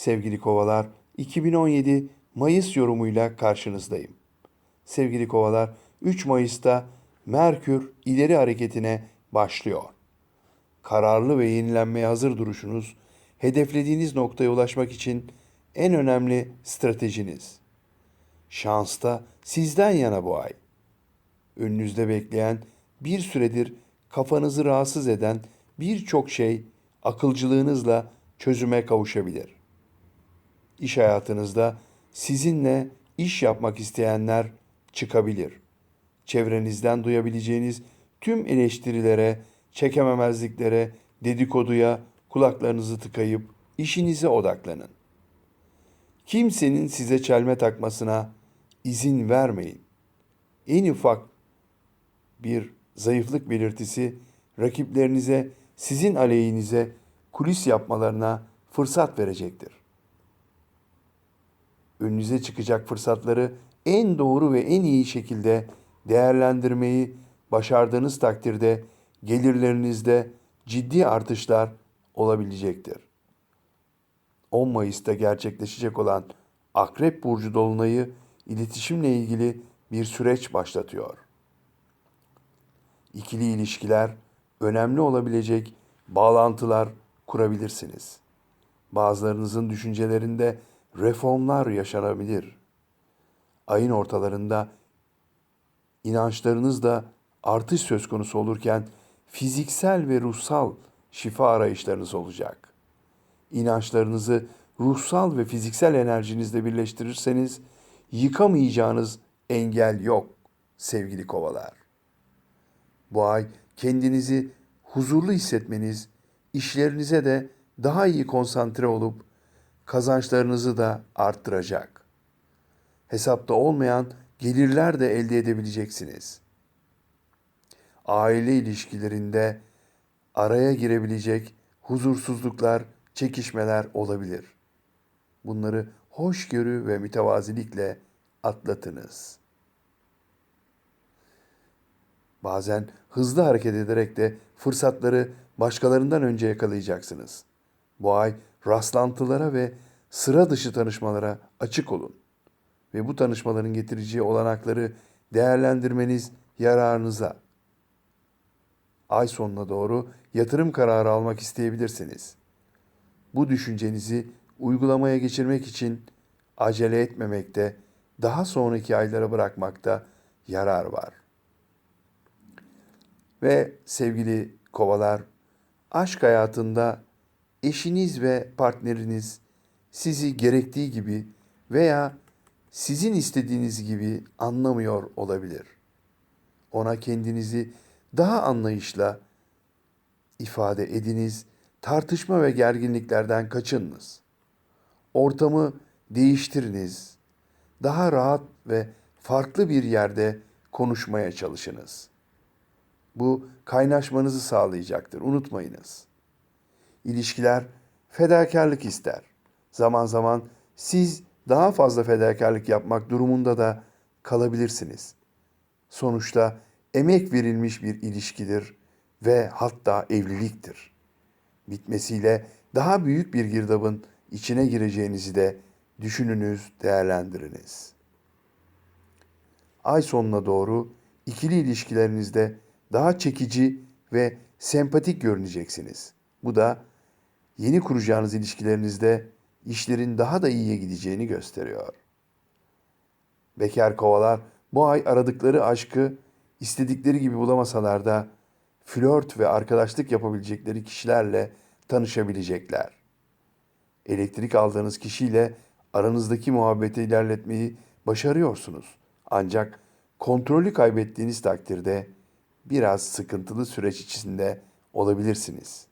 Sevgili kovalar, 2017 Mayıs yorumuyla karşınızdayım. Sevgili kovalar, 3 Mayıs'ta Merkür ileri hareketine başlıyor. Kararlı ve yenilenmeye hazır duruşunuz, hedeflediğiniz noktaya ulaşmak için en önemli stratejiniz. Şans da sizden yana bu ay. Önünüzde bekleyen, bir süredir kafanızı rahatsız eden birçok şey akılcılığınızla çözüme kavuşabilir. İş hayatınızda sizinle iş yapmak isteyenler çıkabilir. Çevrenizden duyabileceğiniz tüm eleştirilere, çekememezliklere, dedikoduya kulaklarınızı tıkayıp işinize odaklanın. Kimsenin size çelme takmasına izin vermeyin. En ufak bir zayıflık belirtisi rakiplerinize sizin aleyhinize kulis yapmalarına fırsat verecektir. Önünüze çıkacak fırsatları en doğru ve en iyi şekilde değerlendirmeyi başardığınız takdirde gelirlerinizde ciddi artışlar olabilecektir. 10 Mayıs'ta gerçekleşecek olan Akrep Burcu Dolunay'ı iletişimle ilgili bir süreç başlatıyor. İkili ilişkiler, önemli olabilecek bağlantılar kurabilirsiniz. Bazılarınızın düşüncelerinde reformlar yaşanabilir. Ayın ortalarında inançlarınızda artış söz konusu olurken fiziksel ve ruhsal şifa arayışlarınız olacak. İnançlarınızı ruhsal ve fiziksel enerjinizle birleştirirseniz yıkamayacağınız engel yok sevgili kovalar. Bu ay kendinizi huzurlu hissetmeniz, işlerinize de daha iyi konsantre olup kazançlarınızı da arttıracak. Hesapta olmayan gelirler de elde edebileceksiniz. Aile ilişkilerinde araya girebilecek huzursuzluklar, çekişmeler olabilir. Bunları hoşgörü ve mütevazilikle atlatınız. Bazen hızlı hareket ederek de fırsatları başkalarından önce yakalayacaksınız. Bu ay rastlantılara ve sıra dışı tanışmalara açık olun ve bu tanışmaların getireceği olanakları değerlendirmeniz yararınıza. Ay sonuna doğru yatırım kararı almak isteyebilirsiniz. Bu düşüncenizi uygulamaya geçirmek için acele etmemekte, daha sonraki aylara bırakmakta yarar var. Ve sevgili kovalar, aşk hayatında eşiniz ve partneriniz sizi gerektiği gibi veya sizin istediğiniz gibi anlamıyor olabilir. Ona kendinizi daha anlayışla ifade ediniz, tartışma ve gerginliklerden kaçınınız. Ortamı değiştiriniz. Daha rahat ve farklı bir yerde konuşmaya çalışınız. Bu kaynaşmanızı sağlayacaktır. Unutmayınız. İlişkiler fedakarlık ister. Zaman zaman siz daha fazla fedakarlık yapmak durumunda da kalabilirsiniz. Sonuçta emek verilmiş bir ilişkidir ve hatta evliliktir. Bitmesiyle daha büyük bir girdabın içine gireceğinizi de düşününüz, değerlendiriniz. Ay sonuna doğru ikili ilişkilerinizde daha çekici ve sempatik görüneceksiniz. Bu da yeni kuracağınız ilişkilerinizde işlerin daha da iyiye gideceğini gösteriyor. Bekar kovalar bu ay aradıkları aşkı istedikleri gibi bulamasalar da flört ve arkadaşlık yapabilecekleri kişilerle tanışabilecekler. Elektrik aldığınız kişiyle aranızdaki muhabbeti ilerletmeyi başarıyorsunuz. Ancak kontrolü kaybettiğiniz takdirde biraz sıkıntılı süreç içinde olabilirsiniz.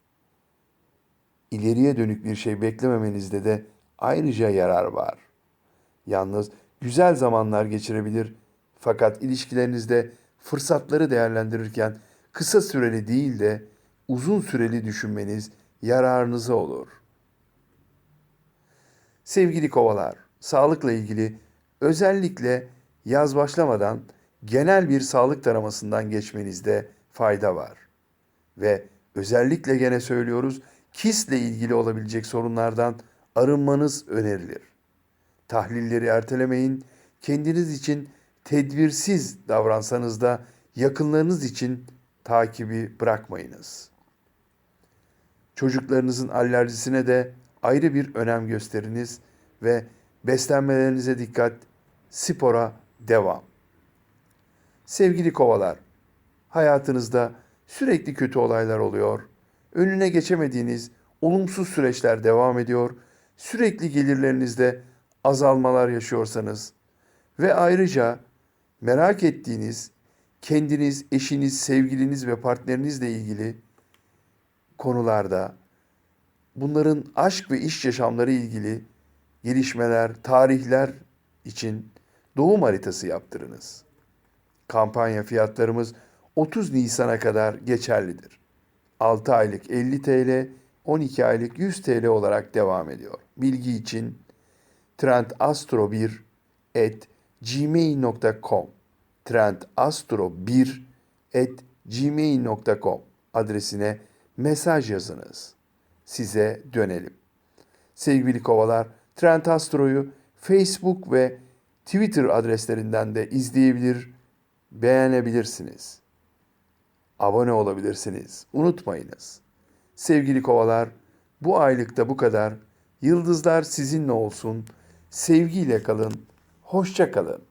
İleriye dönük bir şey beklememenizde de ayrıca yarar var. Yalnız güzel zamanlar geçirebilir fakat ilişkilerinizde fırsatları değerlendirirken kısa süreli değil de uzun süreli düşünmeniz yararınıza olur. Sevgili kovalar, sağlıkla ilgili özellikle yaz başlamadan genel bir sağlık taramasından geçmenizde fayda var. Ve özellikle gene söylüyoruz, kisle ilgili olabilecek sorunlardan arınmanız önerilir. Tahlilleri ertelemeyin. Kendiniz için tedbirsiz davransanız da yakınlarınız için takibi bırakmayınız. Çocuklarınızın alerjisine de ayrı bir önem gösteriniz ve beslenmelerinize dikkat, spora devam. Sevgili kovalar, hayatınızda sürekli kötü olaylar oluyor. Önüne geçemediğiniz olumsuz süreçler devam ediyor. Sürekli gelirlerinizde azalmalar yaşıyorsanız ve ayrıca merak ettiğiniz kendiniz, eşiniz, sevgiliniz ve partnerinizle ilgili konularda bunların aşk ve iş yaşamları ilgili gelişmeler, tarihler için doğum haritası yaptırınız. Kampanya fiyatlarımız 30 Nisan'a kadar geçerlidir. 6 aylık 50 TL, 12 aylık 100 TL olarak devam ediyor. Bilgi için trendastro1 at gmail.com trendastro1 at gmail.com adresine mesaj yazınız. Size dönelim. Sevgili kovalar, Trend Astro'yu Facebook ve Twitter adreslerinden de izleyebilir, beğenebilirsiniz. Abone olabilirsiniz. Unutmayınız. Sevgili kovalar, bu aylıkta bu kadar. Yıldızlar sizinle olsun. Sevgiyle kalın. Hoşça kalın.